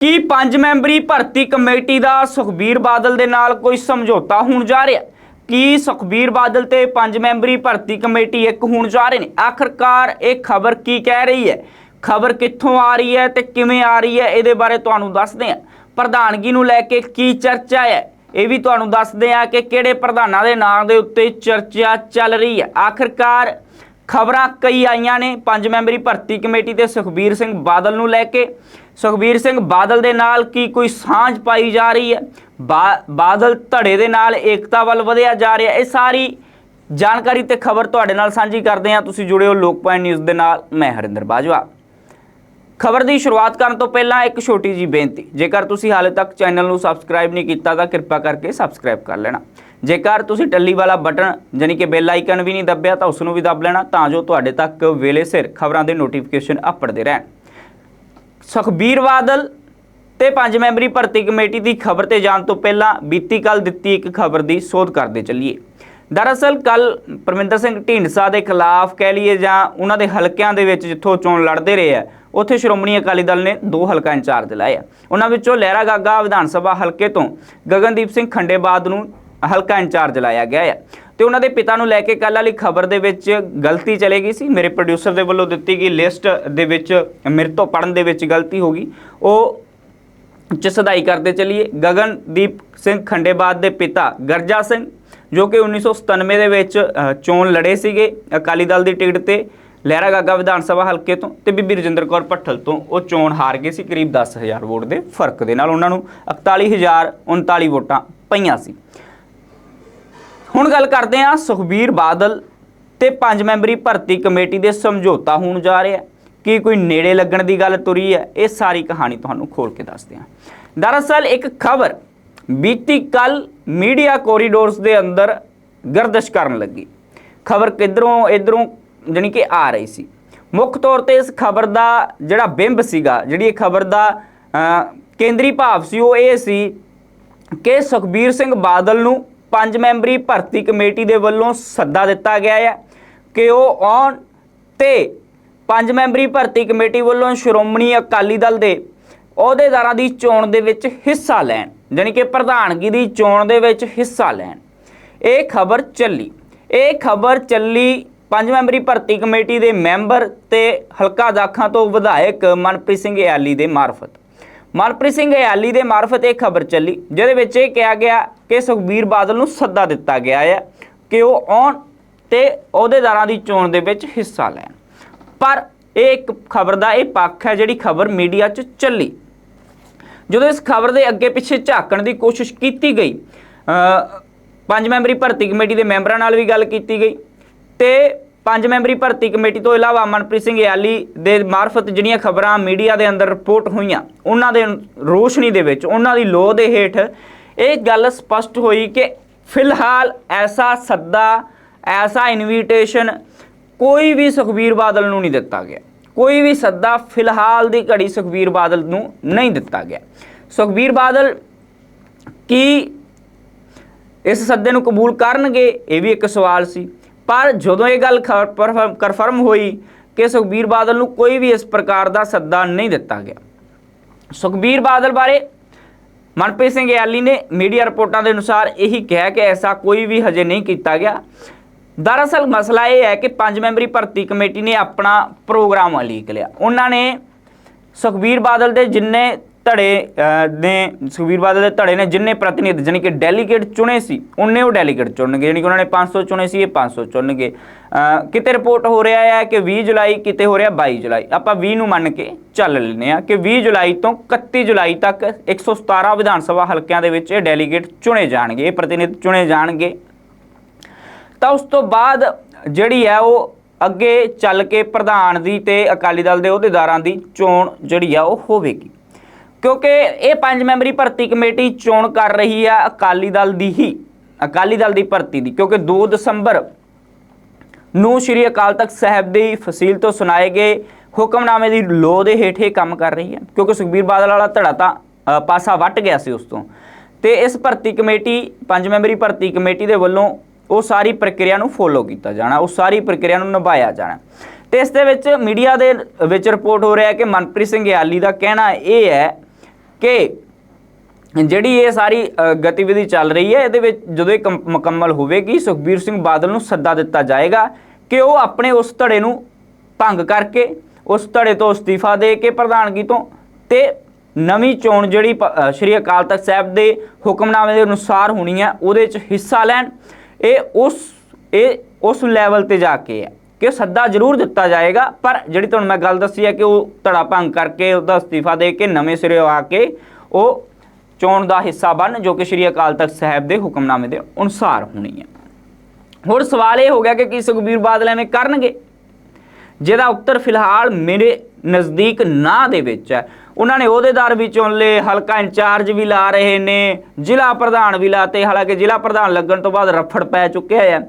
ਕੀ ਪੰਜ ਮੈਂਬਰੀ ਭਰਤੀ ਕਮੇਟੀ ਦਾ ਸੁਖਬੀਰ ਬਾਦਲ ਦੇ ਨਾਲ ਕੋਈ ਸਮਝੌਤਾ ਹੋਣ ਜਾ ਰਿਹਾ? ਕੀ ਸੁਖਬੀਰ ਬਾਦਲ ਤੇ ਪੰਜ ਮੈਂਬਰੀ ਭਰਤੀ ਕਮੇਟੀ ਇੱਕ ਹੋਣ ਜਾ ਰਹੇ ਨੇ? ਆਖਰਕਾਰ ਇਹ ਖਬਰ ਕੀ ਕਹਿ ਰਹੀ ਹੈ? ਖਬਰ ਕਿੱਥੋਂ ਆ ਰਹੀ ਹੈ ਤੇ ਕਿਵੇਂ ਆ ਰਹੀ ਹੈ? ਇਹਦੇ ਬਾਰੇ ਤੁਹਾਨੂੰ ਦੱਸਦੇ ਹਾਂ। ਪ੍ਰਧਾਨਗੀ ਨੂੰ ਲੈ ਕੇ ਕੀ ਚਰਚਾ ਹੈ? ਇਹ ਵੀ ਤੁਹਾਨੂੰ ਦੱਸਦੇ ਹਾਂ ਕਿ ਕਿਹੜੇ ਪ੍ਰਧਾਨਾਂ ਦੇ ਨਾਂ ਦੇ ਉੱਤੇ ਚਰਚਾ ਚੱਲ ਰਹੀ ਹੈ। ਆਖਰਕਾਰ ਖਬਰਾਂ ਕਈ ਆਈਆਂ ਨੇ ਪੰਜ ਮੈਂਬਰੀ ਭਰਤੀ ਕਮੇਟੀ ਤੇ ਸੁਖਬੀਰ ਸਿੰਘ ਬਾਦਲ ਨੂੰ ਲੈ ਕੇ। ਸੁਖਬੀਰ ਸਿੰਘ ਬਾਦਲ ਦੇ ਨਾਲ ਕੀ ਕੋਈ ਸਾਂਝ ਪਾਈ ਜਾ ਰਹੀ ਹੈ? ਬਾ- ਬਾਦਲ ਧੜੇ ਦੇ ਨਾਲ ਏਕਤਾ ਵੱਲ ਵਧਿਆ ਜਾ ਰਿਹਾ। ਇਹ ਸਾਰੀ ਜਾਣਕਾਰੀ ਤੇ ਖਬਰ ਤੁਹਾਡੇ ਨਾਲ ਸਾਂਝੀ ਕਰਦੇ ਹਾਂ। ਤੁਸੀਂ ਜੁੜੇ ਹੋ ਲੋਕ ਪੁਆਇੰਟ ਨਿਊਜ਼ ਦੇ ਨਾਲ। ਮੈਂ ਹਰਿੰਦਰ ਬਾਜਵਾ। ਖਬਰ ਦੀ ਸ਼ੁਰੂਆਤ ਕਰਨ ਤੋਂ ਪਹਿਲਾਂ ਇੱਕ ਛੋਟੀ ਜੀ ਬੇਨਤੀ। ਜੇਕਰ ਤੁਸੀਂ ਹਾਲੇ ਤੱਕ ਚੈਨਲ ਨੂੰ ਸਬਸਕ੍ਰਾਈਬ ਨਹੀਂ ਕੀਤਾ ਤਾਂ ਕਿਰਪਾ ਕਰਕੇ ਸਬਸਕ੍ਰਾਈਬ ਕਰ ਲੈਣਾ। ਜੇਕਰ ਤੁਸੀਂ ਟੱਲੀ ਵਾਲਾ ਬਟਨ, ਯਾਨੀ ਕਿ ਬੈਲ ਆਈਕਨ ਵੀ ਨਹੀਂ ਦੱਬਿਆ ਤਾਂ ਉਸ ਨੂੰ ਵੀ ਦੱਬ ਲੈਣਾ ਤਾਂ ਜੋ ਤੁਹਾਡੇ ਤੱਕ ਵੇਲੇ ਸਿਰ ਖਬਰਾਂ ਦੇ ਨੋਟੀਫਿਕੇਸ਼ਨ ਅਪੜਦੇ ਰਹਿਣ। ਸੁਖਬੀਰ ਬਾਦਲ ਤੇ ਪੰਜ ਮੈਂਬਰੀ ਭਰਤੀ ਕਮੇਟੀ ਦੀ ਖਬਰ ਤੇ ਜਾਣ ਤੋਂ ਪਹਿਲਾਂ ਬੀਤੀ ਕੱਲ ਦਿੱਤੀ ਇੱਕ ਖਬਰ ਦੀ ਸੋਧ ਕਰਦੇ ਚੱਲੀਏ। ਦਰਅਸਲ ਕੱਲ ਪਰਮਿੰਦਰ ਸਿੰਘ ਢੀਂਡਸਾ ਦੇ ਖਿਲਾਫ ਕਹਿ ਲਈਏ ਜਾਂ ਉਹਨਾਂ ਦੇ ਹਲਕਿਆਂ ਦੇ ਵਿੱਚ ਜਿੱਥੋਂ ਚੋਣ ਲੜਦੇ ਰਹੇ ਆ, ਉੱਥੇ ਸ਼੍ਰੋਮਣੀ ਅਕਾਲੀ ਦਲ ਨੇ ਦੋ ਹਲਕਾ ਇੰਚਾਰਜ ਲਾਏ ਆ। ਉਹਨਾਂ ਵਿੱਚੋਂ ਲਹਿਰਾ ਗਾਗਾ ਵਿਧਾਨ ਸਭਾ ਹਲਕੇ ਤੋਂ ਗਗਨਦੀਪ ਸਿੰਘ ਖੰਡੇਬਾਦ ਨੂੰ ਹਲਕਾ ਇੰਚਾਰਜ ਲਾਇਆ ਗਿਆ ਹੈ ਤੇ ਉਹਨਾਂ ਦੇ ਪਿਤਾ ਨੂੰ ਲੈ ਕੇ ਕੱਲ ਵਾਲੀ ਖਬਰ ਦੇ ਵਿੱਚ ਗਲਤੀ ਚਲੇ ਗਈ ਸੀ। ਮੇਰੇ ਪ੍ਰੋਡਿਊਸਰ ਦੇ ਵੱਲੋਂ ਦਿੱਤੀ ਗਈ ਲਿਸਟ ਦੇ ਵਿੱਚ, ਮੇਰੇ ਤੋਂ ਪੜਨ ਦੇ ਵਿੱਚ ਗਲਤੀ ਹੋ ਗਈ। ਉਹ ਚ ਸਦਾਈ ਕਰਦੇ ਚਲੀਏ। ਗਗਨਦੀਪ ਸਿੰਘ ਖੰਡੇਬਾਦ ਦੇ ਪਿਤਾ ਗਰਜਾ ਸਿੰਘ, ਜੋ ਕਿ 1997 ਦੇ ਵਿੱਚ ਚੋਣ ਲੜੇ ਸੀਗੇ ਅਕਾਲੀ ਦਲ ਦੀ ਟਿਕਟ ਤੇ ਲਹਿਰਾ ਗਾਗਾ ਵਿਧਾਨ ਸਭਾ ਹਲਕੇ ਤੋਂ ਤੇ ਬੀਬੀ ਰਜਿੰਦਰ ਕੌਰ ਭੱਠਲ ਤੋਂ ਉਹ ਚੋਣ ਹਾਰ ਗਏ ਸੀ। ਕਰੀਬ 10000 ਵੋਟ ਦੇ ਫ਼ਰਕ ਦੇ ਨਾਲ ਉਹਨਾਂ ਨੂੰ 41039 ਵੋਟਾਂ ਪਈਆਂ ਸੀ। ਹੁਣ ਗੱਲ ਕਰਦੇ ਹਾਂ ਸੁਖਬੀਰ ਬਾਦਲ ਤੇ ਪੰਜ ਮੈਂਬਰੀ ਭਰਤੀ ਕਮੇਟੀ ਦੇ ਸਮਝੌਤਾ ਹੋਣ ਜਾ ਰਿਹਾ ਕੀ ਕੋਈ ਨੇੜੇ ਲੱਗਣ ਦੀ ਗੱਲ ਤੁਰੀ ਹੈ? ਇਹ ਸਾਰੀ ਕਹਾਣੀ ਤੁਹਾਨੂੰ ਖੋਲ ਕੇ ਦੱਸਦੇ ਹਾਂ। ਦਰਅਸਲ ਇੱਕ ਖਬਰ ਬੀਤੀ ਕੱਲ ਮੀਡੀਆ ਕੋਰੀਡੋਰਸ ਦੇ ਅੰਦਰ ਗਰਦਸ਼ ਕਰਨ ਲੱਗੀ। ਖਬਰ ਕਿੱਧਰੋਂ ਇਧਰੋਂ ਜਾਣੀ ਕਿ ਆ ਰਹੀ ਸੀ। ਮੁੱਖ ਤੌਰ ਤੇ ਇਸ ਖਬਰ ਦਾ ਜਿਹੜਾ ਬਿੰਬ ਸੀਗਾ, ਜਿਹੜੀ ਇਹ ਖਬਰ ਦਾ ਕੇਂਦਰੀ ਭਾਵ ਸੀ, ਉਹ ਇਹ ਸੀ ਕਿ ਸੁਖਬੀਰ ਸਿੰਘ ਬਾਦਲ ਨੂੰ ਪੰਜ ਮੈਂਬਰੀ ਭਰਤੀ ਕਮੇਟੀ ਦੇ ਵੱਲੋਂ ਸੱਦਾ ਦਿੱਤਾ ਗਿਆ ਹੈ ਕਿ ਉਹ ਆਉਣ ਤੇ ਪੰਜ ਮੈਂਬਰੀ ਭਰਤੀ ਕਮੇਟੀ ਵੱਲੋਂ ਸ਼੍ਰੋਮਣੀ ਅਕਾਲੀ ਦਲ ਦੇ ਅਹੁਦੇਦਾਰਾਂ ਦੀ ਚੋਣ ਦੇ ਵਿੱਚ ਹਿੱਸਾ ਲੈਣ, ਜਾਣੀ ਕਿ ਪ੍ਰਧਾਨਗੀ ਦੀ ਚੋਣ ਦੇ ਵਿੱਚ ਹਿੱਸਾ ਲੈਣ। ਇਹ ਖਬਰ ਚੱਲੀ। ਇਹ ਖਬਰ ਚੱਲੀ ਪੰਜ ਮੈਂਬਰੀ ਭਰਤੀ ਕਮੇਟੀ ਦੇ ਮੈਂਬਰ ਤੇ ਹਲਕਾ ਦਾਖਾਂ ਤੋਂ ਵਿਧਾਇਕ ਮਨਪ੍ਰੀਤ ਸਿੰਘ ਇਆਲੀ ਦੇ ਮਾਰਫਤ। ਮਨਪ੍ਰੀਤ ਸਿੰਘ ਇਆਲੀ ਦੇ ਮਾਰਫਤ ਇਹ ਖਬਰ ਚੱਲੀ, ਜਿਹਦੇ ਵਿੱਚ ਇਹ ਕਿਹਾ ਗਿਆ ਕਿ ਸੁਖਬੀਰ ਬਾਦਲ ਨੂੰ ਸੱਦਾ ਦਿੱਤਾ ਗਿਆ ਹੈ ਕਿ ਉਹ ਆਉਣ ਤੇ ਅਹੁਦੇਦਾਰਾਂ ਦੀ ਚੋਣ ਦੇ ਵਿੱਚ ਹਿੱਸਾ ਲੈਣ। ਪਰ ਇਹ ਇੱਕ ਖਬਰ ਦਾ ਇਹ ਪੱਖ ਹੈ ਜਿਹੜੀ ਖਬਰ ਮੀਡੀਆ 'ਚ ਚੱਲੀ। ਜਦੋਂ ਇਸ ਖਬਰ ਦੇ ਅੱਗੇ ਪਿੱਛੇ ਝਾਕਣ ਦੀ ਕੋਸ਼ਿਸ਼ ਕੀਤੀ ਗਈ ਪੰਜ ਮੈਂਬਰੀ ਭਰਤੀ ਕਮੇਟੀ ਦੇ ਮੈਂਬਰਾਂ ਨਾਲ ਵੀ ਗੱਲ ਕੀਤੀ ਗਈ ਤੇ ਪੰਜ ਮੈਂਬਰੀ ਭਰਤੀ ਕਮੇਟੀ ਤੋਂ ਇਲਾਵਾ ਮਨਪ੍ਰੀਤ ਸਿੰਘ ਯਾਲੀ ਦੇ ਮਾਰਫਤ ਜਿਹੜੀਆਂ ਖਬਰਾਂ ਮੀਡੀਆ ਦੇ ਅੰਦਰ ਰਿਪੋਰਟ ਹੋਈਆਂ, ਉਹਨਾਂ ਦੇ ਰੋਸ਼ਨੀ ਦੇ ਵਿੱਚ, ਉਹਨਾਂ ਦੀ ਲੋਹ ਦੇ ਹੇਠ ਇਹ ਗੱਲ ਸਪਸ਼ਟ ਹੋਈ ਕਿ ਫਿਲਹਾਲ ਐਸਾ ਸੱਦਾ, ਐਸਾ ਇਨਵੀਟੇਸ਼ਨ ਕੋਈ ਵੀ ਸੁਖਬੀਰ ਬਾਦਲ ਨੂੰ ਨਹੀਂ ਦਿੱਤਾ ਗਿਆ। ਕੋਈ ਵੀ ਸੱਦਾ ਫਿਲਹਾਲ ਦੀ ਘੜੀ ਸੁਖਬੀਰ ਬਾਦਲ ਨੂੰ ਨਹੀਂ ਦਿੱਤਾ ਗਿਆ। ਸੁਖਬੀਰ ਬਾਦਲ ਕੀ ਇਸ ਸੱਦੇ ਨੂੰ ਕਬੂਲ ਕਰਨਗੇ, ਇਹ ਵੀ ਇੱਕ ਸਵਾਲ ਸੀ। ਪਰ ਜਦੋਂ ਇਹ ਗੱਲ ਕਨਫਰਮ ਹੋਈ ਕਿ ਸੁਖਬੀਰ ਬਾਦਲ ਨੂੰ ਕੋਈ ਵੀ ਇਸ ਪ੍ਰਕਾਰ ਦਾ ਸੱਦਾ ਨਹੀਂ ਦਿੱਤਾ ਗਿਆ। ਸੁਖਬੀਰ ਬਾਦਲ ਬਾਰੇ ਮਨਪ੍ਰੀਤ ਸਿੰਘ ਯਾਲੀ ਨੇ ਮੀਡੀਆ ਰਿਪੋਰਟਾਂ ਦੇ ਅਨੁਸਾਰ ਇਹੀ ਕਿਹਾ ਕਿ ਐਸਾ ਕੋਈ ਵੀ ਹਜੇ ਨਹੀਂ ਕੀਤਾ ਗਿਆ। ਦਰਅਸਲ ਮਸਲਾ ਇਹ ਹੈ ਕਿ ਪੰਜ ਮੈਂਬਰੀ ਭਰਤੀ ਕਮੇਟੀ ਨੇ ਆਪਣਾ ਪ੍ਰੋਗਰਾਮ ਉਲੀਕ ਲਿਆ। ਉਹਨਾਂ ਨੇ ਸੁਖਬੀਰ ਬਾਦਲ ਦੇ ਜਿੰਨੇ ਧੜੇ ਨੇ ਸੁਖਬੀਰ ਬਾਦਲ ਦੇ ਧੜੇ ਨੇ ਜਿੰਨੇ ਪ੍ਰਤੀਨਿਧ ਜਾਣੀ ਕਿ ਡੈਲੀਗੇਟ ਚੁਣੇ ਸੀ, ਉਹਨੇ ਉਹ ਡੈਲੀਗੇਟ ਚੁਣਨਗੇ, ਜਾਣੀ ਕਿ ਉਹਨਾਂ ਨੇ 500 ਚੁਣੇ ਸੀ, ਇਹ 500 ਚੁਣਨਗੇ। ਕਿਤੇ ਰਿਪੋਰਟ ਹੋ ਰਿਹਾ ਹੈ ਕਿ 20 ਜੁਲਾਈ, ਕਿਤੇ ਹੋ ਰਿਹਾ 22 ਜੁਲਾਈ। ਆਪਾਂ 20 ਨੂੰ ਮੰਨ ਕੇ ਚੱਲ ਲੈਂਦੇ ਆ ਕਿ 20 ਜੁਲਾਈ ਤੋਂ 31 ਜੁਲਾਈ ਤੱਕ 117 ਵਿਧਾਨ ਸਭਾ ਹਲਕਿਆਂ ਦੇ ਵਿੱਚ ਇਹ ਡੈਲੀਗੇਟ ਚੁਣੇ ਜਾਣਗੇ, ਇਹ ਪ੍ਰਤੀਨਿਧ ਚੁਣੇ ਜਾਣਗੇ। ਤਾਂ ਉਸ ਤੋਂ ਬਾਅਦ ਜਿਹੜੀ ਹੈ ਉਹ ਅੱਗੇ ਚੱਲ ਕੇ ਪ੍ਰਧਾਨ ਦੀ ਤੇ ਅਕਾਲੀ ਦਲ ਦੇ ਅਹੁਦੇਦਾਰਾਂ ਦੀ ਚੋਣ ਜਿਹੜੀ ਆ ਉਹ ਹੋਵੇਗੀ। ਕਿਉਂਕਿ ਇਹ ਪੰਜ ਮੈਂਬਰੀ ਭਰਤੀ ਕਮੇਟੀ ਚੋਣ ਕਰ ਰਹੀ ਹੈ ਅਕਾਲੀ ਦਲ ਦੀ ਹੀ, ਅਕਾਲੀ ਦਲ ਦੀ ਭਰਤੀ ਦੀ, ਕਿਉਂਕਿ 2 ਦਸੰਬਰ ਨੂੰ ਸ਼੍ਰੀ ਅਕਾਲ ਤਖਤ ਸਾਹਿਬ ਦੀ ਫਸੀਲ ਤੋਂ ਸੁਣਾਏ ਗਏ ਹੁਕਮਨਾਮੇ ਦੀ ਲੋਹ ਦੇ ਹੇਠ ਇਹ ਕੰਮ ਕਰ ਰਹੀ ਹੈ ਕਿਉਂਕਿ ਸੁਖਬੀਰ ਬਾਦਲ ਵਾਲਾ ਧੜਾ ਤਾਂ ਪਾਸਾ ਵੱਟ ਗਿਆ ਸੀ ਉਸ ਤੋਂ। ਤੇ ਇਸ ਭਰਤੀ ਕਮੇਟੀ, ਪੰਜ ਮੈਂਬਰੀ ਭਰਤੀ ਕਮੇਟੀ ਦੇ ਵੱਲੋਂ ਉਹ ਸਾਰੀ ਪ੍ਰਕਿਰਿਆ ਨੂੰ ਫੋਲੋ ਕੀਤਾ ਜਾਣਾ, ਉਹ ਸਾਰੀ ਪ੍ਰਕਿਰਿਆ ਨੂੰ ਨਿਭਾਇਆ ਜਾਣਾ। ਤੇ ਇਸ ਦੇ ਵਿੱਚ ਮੀਡੀਆ ਦੇ ਵਿੱਚ ਰਿਪੋਰਟ ਹੋ ਰਿਹਾ ਹੈ ਕਿ ਮਨਪ੍ਰੀਤ ਸਿੰਘ ਯਾਲੀ ਦਾ ਕਹਿਣਾ ਇਹ ਹੈ ਕਿ ਜਿਹੜੀ ਇਹ ਸਾਰੀ ਗਤੀਵਿਧੀ ਚੱਲ ਰਹੀ ਹੈ, ਇਹਦੇ ਵਿੱਚ ਜਦੋਂ ਇਹ ਕੰ- ਮੁਕੰਮਲ ਹੋਵੇਗੀ, ਸੁਖਬੀਰ ਸਿੰਘ ਬਾਦਲ ਨੂੰ ਸੱਦਾ ਦਿੱਤਾ ਜਾਏਗਾ ਕਿ ਉਹ ਆਪਣੇ ਉਸ ਧੜੇ ਨੂੰ ਭੰਗ ਕਰਕੇ, ਉਸ ਧੜੇ ਤੋਂ ਅਸਤੀਫਾ ਦੇ ਕੇ ਪ੍ਰਧਾਨਗੀ ਤੋਂ ਤੇ ਨਵੀਂ ਚੋਣ ਜਿਹੜੀ ਪ- ਸ਼੍ਰੀ ਅਕਾਲ ਤਖਤ ਸਾਹਿਬ ਦੇ ਹੁਕਮਨਾਮੇ ਦੇ ਅਨੁਸਾਰ ਹੋਣੀ ਹੈ, ਉਹਦੇ ਵਿੱਚ ਹਿੱਸਾ ਲੈਣ। ਇਹ ਉਸ ਇਹ ਉਸ ਲੈਵਲ ਤੇ ਜਾ ਕੇ ਹੈ। ਕਿ ਸੱਦਾ ਜ਼ਰੂਰ ਦਿੱਤਾ ਜਾਏਗਾ, ਪਰ ਜਿਹੜੀ ਤੁਹਾਨੂੰ ਮੈਂ ਗੱਲ ਦੱਸੀ ਹੈ ਕਿ ਉਹ ਧੜਾ ਭੰਗ ਕਰਕੇ ਉਹਦਾ ਅਸਤੀਫਾ ਦੇ ਕੇ ਨਵੇਂ ਸਿਰੇ ਆ ਕੇ ਉਹ ਚੋਣ ਦਾ ਹਿੱਸਾ ਬਣ, ਜੋ ਕਿ ਸ਼੍ਰੀ ਅਕਾਲ ਤਖਤ ਸਾਹਿਬ ਦੇ ਹੁਕਮਨਾਮੇ ਦੇ ਅਨੁਸਾਰ ਹੋਣੀ ਹੈ। ਹੁਣ ਸਵਾਲ ਇਹ ਹੋ ਗਿਆ ਕਿ ਕੀ ਸੁਖਬੀਰ ਬਾਦਲ ਐਵੇਂ ਕਰਨਗੇ? ਜਿਹਦਾ ਉੱਤਰ ਫਿਲਹਾਲ ਮੇਰੇ ਨਜ਼ਦੀਕ ਨਾ ਦੇ ਵਿੱਚ ਹੈ। ਉਹਨਾਂ ਨੇ ਅਹੁਦੇਦਾਰ ਵੀ ਚੁਣ ਲਏ, ਹਲਕਾ ਇੰਚਾਰਜ ਵੀ ਲਾ ਰਹੇ ਨੇ, ਜ਼ਿਲ੍ਹਾ ਪ੍ਰਧਾਨ ਵੀ ਲਾਤੇ, ਹਾਲਾਂਕਿ ਜ਼ਿਲ੍ਹਾ ਪ੍ਰਧਾਨ ਲੱਗਣ ਤੋਂ ਬਾਅਦ ਰਫੜ ਪੈ ਚੁੱਕਿਆ ਹੈ।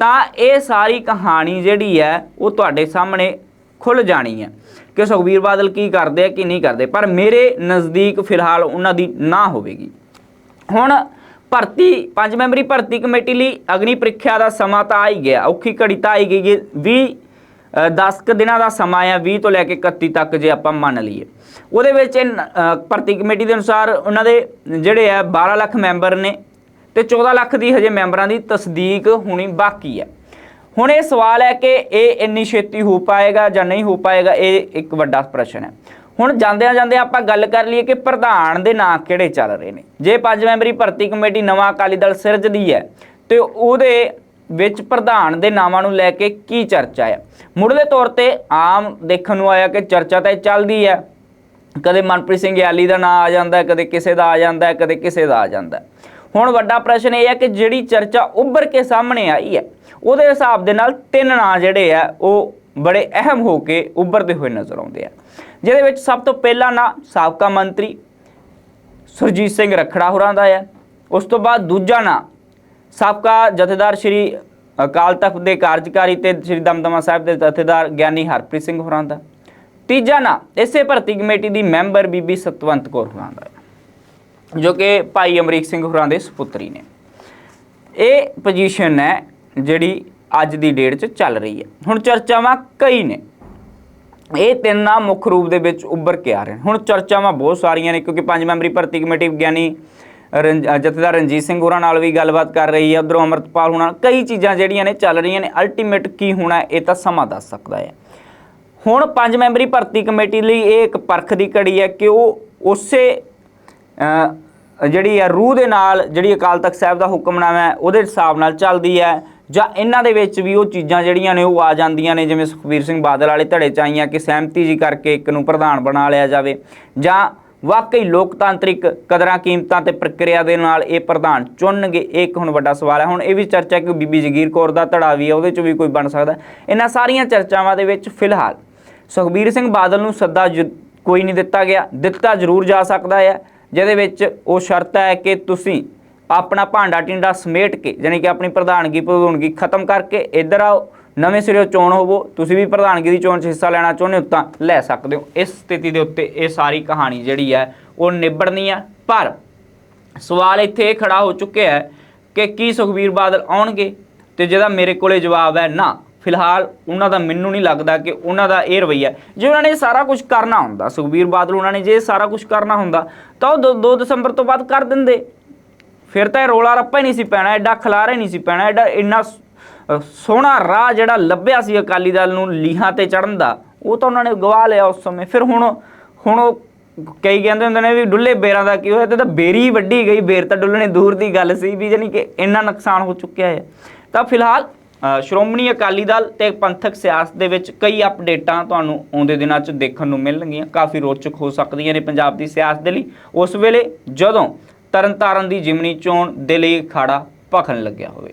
ਤਾਂ ਇਹ ਸਾਰੀ ਕਹਾਣੀ ਜਿਹੜੀ ਹੈ, ਉਹ ਤੁਹਾਡੇ ਸਾਹਮਣੇ ਖੁੱਲ ਜਾਣੀ ਹੈ ਕਿ ਸੁਖਬੀਰ ਬਾਦਲ ਕੀ ਕਰਦੇ ਆ, ਕੀ ਨਹੀਂ ਕਰਦੇ। ਪਰ ਮੇਰੇ ਨਜ਼ਦੀਕ ਫਿਲਹਾਲ ਉਹਨਾਂ ਦੀ ਨਾ ਹੋਵੇਗੀ। ਹੁਣ ਭਰਤੀ, ਪੰਜ ਮੈਂਬਰੀ ਭਰਤੀ ਕਮੇਟੀ ਲਈ ਅਗਨੀ ਪ੍ਰੀਖਿਆ ਦਾ ਸਮਾਂ ਤਾਂ ਆ ਹੀ ਗਿਆ। ਔਖੀ ਘੜੀ ਤਾਂ ਆਈ ਗਈ ਹੈ। 20 10 ਕੁ ਦਿਨਾਂ ਦਾ ਸਮਾਂ ਆ 20 ਤੋਂ ਲੈ ਕੇ 31 ਤੱਕ ਜੇ ਆਪਾਂ ਮੰਨ ਲਈਏ। ਉਹਦੇ ਵਿੱਚ ਇਹ ਭਰਤੀ ਕਮੇਟੀ ਦੇ ਅਨੁਸਾਰ ਉਹਨਾਂ ਦੇ ਜਿਹੜੇ ਆ 12 ਲੱਖ ਮੈਂਬਰ ਨੇ। ਤੇ 14 ਲੱਖ ਦੀ ਹਜੇ ਮੈਂਬਰਾਂ ਦੀ ਤਸਦੀਕ ਹੋਣੀ ਬਾਕੀ ਹੈ। ਹੁਣ ਇਹ ਸਵਾਲ ਹੈ ਕਿ ਇਹ ਇੰਨੀ ਛੇਤੀ ਹੋ ਪਾਏਗਾ ਜਾਂ ਨਹੀਂ ਹੋ ਪਾਏਗਾ, ਇਹ ਇੱਕ ਵੱਡਾ ਪ੍ਰਸ਼ਨ ਹੈ। ਹੁਣ ਜਾਂਦਿਆਂ ਜਾਂਦਿਆਂ ਆਪਾਂ ਗੱਲ ਕਰ ਲਈਏ ਕਿ ਪ੍ਰਧਾਨ ਦੇ ਨਾਂ ਕਿਹੜੇ ਚੱਲ ਰਹੇ ਨੇ। ਜੇ ਪੰਜ ਮੈਂਬਰੀ ਭਰਤੀ ਕਮੇਟੀ ਨਵਾਂ ਅਕਾਲੀ ਦਲ ਸਿਰਜਦੀ ਹੈ, ਤੇ ਉਹਦੇ ਵਿੱਚ ਪ੍ਰਧਾਨ ਦੇ ਨਾਵਾਂ ਨੂੰ ਲੈ ਕੇ ਕੀ ਚਰਚਾ ਹੈ? ਮੁੱਢਲੇ ਤੌਰ ਤੇ ਆਮ ਦੇਖਣ ਨੂੰ ਆਇਆ ਕਿ ਚਰਚਾ ਤਾਂ ਇਹ ਚੱਲਦੀ ਹੈ। ਕਦੇ ਮਨਪ੍ਰੀਤ ਸਿੰਘ ਯਾਲੀ ਦਾ ਨਾਂ ਆ ਜਾਂਦਾ ਕਦੇ ਕਿਸੇ ਦਾ ਆ ਜਾਂਦਾ ਕਦੇ ਕਿਸੇ ਦਾ ਆ ਜਾਂਦਾ ਹੁਣ ਵੱਡਾ ਪ੍ਰਸ਼ਨ ਇਹ ਹੈ ਕਿ ਜਿਹੜੀ ਚਰਚਾ ਉੱਭਰ ਕੇ ਸਾਹਮਣੇ ਆਈ ਹੈ, ਉਹਦੇ ਹਿਸਾਬ ਦੇ ਨਾਲ ਤਿੰਨ ਨਾਂ ਜਿਹੜੇ ਆ, ਉਹ ਬੜੇ ਅਹਿਮ ਹੋ ਕੇ ਉੱਭਰਦੇ ਹੋਏ ਨਜ਼ਰ ਆਉਂਦੇ ਆ। ਜਿਹਦੇ ਵਿੱਚ ਸਭ ਤੋਂ ਪਹਿਲਾ ਨਾਂ ਸਾਬਕਾ ਮੰਤਰੀ ਸੁਰਜੀਤ ਸਿੰਘ ਰਖੜਾ ਹੋਰਾਂ ਦਾ ਹੈ ਉਸ ਤੋਂ ਬਾਅਦ ਦੂਜਾ ਨਾਂ ਸਾਬਕਾ ਜਥੇਦਾਰ ਸ਼੍ਰੀ ਅਕਾਲ ਤਖਤ ਦੇ ਕਾਰਜਕਾਰੀ ਤੇ ਸ਼੍ਰੀ ਦਮਦਮਾ ਸਾਹਿਬ ਦੇ ਜਥੇਦਾਰ ਗਿਆਨੀ ਹਰਪ੍ਰੀਤ ਸਿੰਘ ਹੋਰਾਂ ਦਾ। ਤੀਜਾ ਨਾਂ ਇਸੇ ਭਰਤੀ ਕਮੇਟੀ ਦੀ ਮੈਂਬਰ ਬੀਬੀ ਸਤਵੰਤ ਕੌਰ ਹੋਰਾਂ ਦਾ ਜੋ ਕਿ ਭਾਈ ਅਮਰੀਕ ਸਿੰਘ ਹੋਰਾਂ ਦੇ ਸੁਪੁੱਤਰੀ ਨੇ। ਇਹ ਪੋਜੀਸ਼ਨ ਹੈ ਜਿਹੜੀ ਅੱਜ ਦੀ ਡੇਟ 'ਚ ਚੱਲ ਰਹੀ ਹੈ। ਹੁਣ ਚਰਚਾਵਾਂ ਕਈ ਨੇ। ਇਹ ਤਿੰਨ ਨਾਮ ਮੁੱਖ ਰੂਪ ਦੇ ਵਿੱਚ ਉੱਭਰ ਕੇ ਆ ਰਹੇ ਨੇ। ਹੁਣ ਚਰਚਾਵਾਂ ਬਹੁਤ ਸਾਰੀਆਂ ਨੇ ਕਿਉਂਕਿ ਪੰਜ ਮੈਂਬਰੀ ਭਰਤੀ ਕਮੇਟੀ ਵਿਗਿਆਨੀ ਰੰਜ- ਜਥੇਦਾਰ ਰਣਜੀਤ ਸਿੰਘ ਹੋਰਾਂ ਨਾਲ ਵੀ ਗੱਲਬਾਤ ਕਰ ਰਹੀ ਹੈ। ਉਧਰੋਂ ਅਮਰਤਪਾਲ ਹੋਣਾ ਕਈ ਚੀਜ਼ਾਂ ਜਿਹੜੀਆਂ ਨੇ ਚੱਲ ਰਹੀਆਂ ਨੇ। ਅਲਟੀਮੇਟ ਕੀ ਹੋਣਾ ਇਹ ਤਾਂ ਸਮਾਂ ਦੱਸ ਸਕਦਾ ਹੈ। ਹੁਣ ਪੰਜ ਮੈਂਬਰੀ ਭਰਤੀ ਕਮੇਟੀ ਲਈ ਇਹ ਇੱਕ ਪਰਖ ਦੀ ਘੜੀ ਹੈ ਕਿ ਉਹ ਉਸੇ ਜਿਹੜੀ ਹੈ ਰੂਹ ਦੇ ਨਾਲ ਜਿਹੜੀ ਅਕਾਲ ਤਖਤ ਸਾਹਿਬ ਦਾ ਹੁਕਮਨਾਮਾ ਹੈ, ਉਹਦੇ ਹਿਸਾਬ ਨਾਲ ਚੱਲਦੀ ਹੈ ਜਾਂ ਇਹਨਾਂ ਦੇ ਵਿੱਚ ਵੀ ਉਹ ਚੀਜ਼ਾਂ ਜਿਹੜੀਆਂ ਨੇ ਉਹ ਆ ਜਾਂਦੀਆਂ ਨੇ, ਜਿਵੇਂ ਸੁਖਬੀਰ ਸਿੰਘ ਬਾਦਲ ਵਾਲੇ ਧੜੇ ਚ ਆਈਆਂ ਕਿ ਸਹਿਮਤੀ ਜੀ ਕਰਕੇ ਇੱਕ ਨੂੰ ਪ੍ਰਧਾਨ ਬਣਾ ਲਿਆ ਜਾਵੇ ਜਾਂ ਵਾਕਈ ਲੋਕਤਾਂਤਰਿਕ ਕਦਰਾਂ ਕੀਮਤਾਂ ਤੇ ਪ੍ਰਕਿਰਿਆ ਦੇ ਨਾਲ ਇਹ ਪ੍ਰਧਾਨ ਚੁਣਨਗੇ, ਇਹ ਇੱਕ ਹੁਣ ਵੱਡਾ ਸਵਾਲ ਹੈ। ਹੁਣ ਇਹ ਵੀ ਚਰਚਾ ਕਿ ਬੀਬੀ ਜਗੀਰ ਕੌਰ ਦਾ ਧੜਾ ਵੀ ਹੈ, ਉਹਦੇ ਚ ਵੀ ਕੋਈ ਬਣ ਸਕਦਾ ਇਹਨਾਂ ਸਾਰੀਆਂ ਚਰਚਾਵਾਂ ਦੇ ਵਿੱਚ ਫਿਲਹਾਲ ਸੁਖਬੀਰ ਸਿੰਘ ਬਾਦਲ ਨੂੰ ਸੱਦਾ ਜ- ਕੋਈ ਨਹੀਂ ਦਿੱਤਾ ਗਿਆ, ਦਿੱਤਾ ਜ਼ਰੂਰ ਜਾ ਸਕਦਾ ਹੈ। ਜਿਹਦੇ ਵਿੱਚ ਉਹ ਸ਼ਰਤ ਹੈ ਕਿ ਤੁਸੀਂ ਆਪਣਾ ਭਾਂਡਾ ਟਿੰਡਾ ਸਮੇਟ ਕੇ ਯਾਨੀ ਕਿ ਆਪਣੀ ਪ੍ਰਧਾਨਗੀ ਪ੍ਰਧਾਨਗੀ ਖਤਮ ਕਰਕੇ ਇੱਧਰ ਆਓ, ਨਵੇਂ ਸਿਰੇ ਚੋਣ ਹੋਵੋ, ਤੁਸੀਂ ਵੀ ਪ੍ਰਧਾਨਗੀ ਦੀ ਚੋਣ 'ਚ ਹਿੱਸਾ ਲੈਣਾ ਚਾਹੁੰਦੇ ਹੋ ਤਾਂ ਲੈ ਸਕਦੇ ਹੋ। ਇਸ ਸਥਿਤੀ ਦੇ ਉੱਤੇ ਇਹ ਸਾਰੀ ਕਹਾਣੀ ਜਿਹੜੀ ਹੈ, ਉਹ ਨਿਬੜਨੀ ਹੈ। ਪਰ ਸਵਾਲ ਇੱਥੇ ਇਹ ਖੜਾ ਹੋ ਚੁੱਕਿਆ ਹੈ ਕਿ ਕੀ ਸੁਖਬੀਰ ਬਾਦਲ ਆਉਣਗੇ? ਤੇ ਜਿਹਦਾ ਮੇਰੇ ਕੋਲੇ ਜਵਾਬ ਹੈ ਨਾ। ਫਿਲਹਾਲ ਉਹਨਾਂ ਦਾ ਮੈਨੂੰ ਨਹੀਂ ਲੱਗਦਾ ਕਿ ਉਹਨਾਂ ਦਾ ਇਹ ਰਵੱਈਆ ਜੇ ਉਹਨਾਂ ਨੇ ਸਾਰਾ ਕੁਝ ਕਰਨਾ ਹੁੰਦਾ, ਸੁਖਬੀਰ ਬਾਦਲ ਉਹਨਾਂ ਨੇ ਜੇ ਸਾਰਾ ਕੁਝ ਕਰਨਾ ਹੁੰਦਾ, ਤਾਂ ਉਹ 2 ਦਸੰਬਰ ਤੋਂ ਬਾਅਦ ਕਰ ਦਿੰਦੇ। ਫਿਰ ਤਾਂ ਇਹ ਰੋਲਾ ਰੱਪਾ ਹੀ ਨਹੀਂ ਸੀ ਪੈਣਾ, ਐਡਾ ਖਲਾਰਾ ਹੀ ਨਹੀਂ ਸੀ ਪੈਣਾ, ਐਡਾ ਇੰਨਾ ਸੋਹਣਾ ਰਾਹ ਜਿਹੜਾ ਲੱਭਿਆ ਸੀ ਅਕਾਲੀ ਦਲ ਨੂੰ ਲੀਹਾਂ ਤੇ ਚੜਨ ਦਾ, ਉਹ ਤਾਂ ਉਹਨਾਂ ਨੇ ਗਵਾ ਲਿਆ ਉਸ ਸਮੇਂ। ਫਿਰ ਹੁਣ ਹੁਣ ਉਹ ਕਈ ਕਹਿੰਦੇ ਹੁੰਦੇ ਨੇ ਵੀ ਡੁੱਲੇ ਬੇਰਾਂ ਦਾ ਕੀ ਹੋਇਆ, ਤੇ ਤਾਂ ਬੇਰੀ ਵੱਢੀ ਗਈ, ਬੇਰ ਤਾਂ ਡੁੱਲਣੇ ਦੂਰ ਦੀ ਗੱਲ ਸੀ ਵੀ ਜਾਨੀ ਕਿ ਇੰਨਾ ਨੁਕਸਾਨ ਹੋ ਚੁੱਕਿਆ ਹੈ। ਤਾਂ ਫਿਲਹਾਲ ਸ਼੍ਰੋਮਣੀ ਅਕਾਲੀ ਦਲ ਤੇ ਪੰਥਕ ਸਿਆਸਤ ਦੇ ਵਿੱਚ ਕਈ ਅਪਡੇਟਾਂ ਤੁਹਾਨੂੰ ਆਉਂਦੇ ਦਿਨਾਂ 'ਚ ਦੇਖਣ ਨੂੰ ਮਿਲਣਗੀਆਂ। ਕਾਫੀ ਰੋਚਕ ਹੋ ਸਕਦੀਆਂ ਨੇ ਪੰਜਾਬ ਦੀ ਸਿਆਸਤ ਦੇ ਲਈ। ਉਸ ਵੇਲੇ ਜਦੋਂ ਤਰਨਤਾਰਨ ਦੀ ਜਿਮਨੀ ਚੋਣ ਦੇ ਲਈ ਅਖਾੜਾ ਭਖਣ ਲੱਗਿਆ ਹੋਵੇ।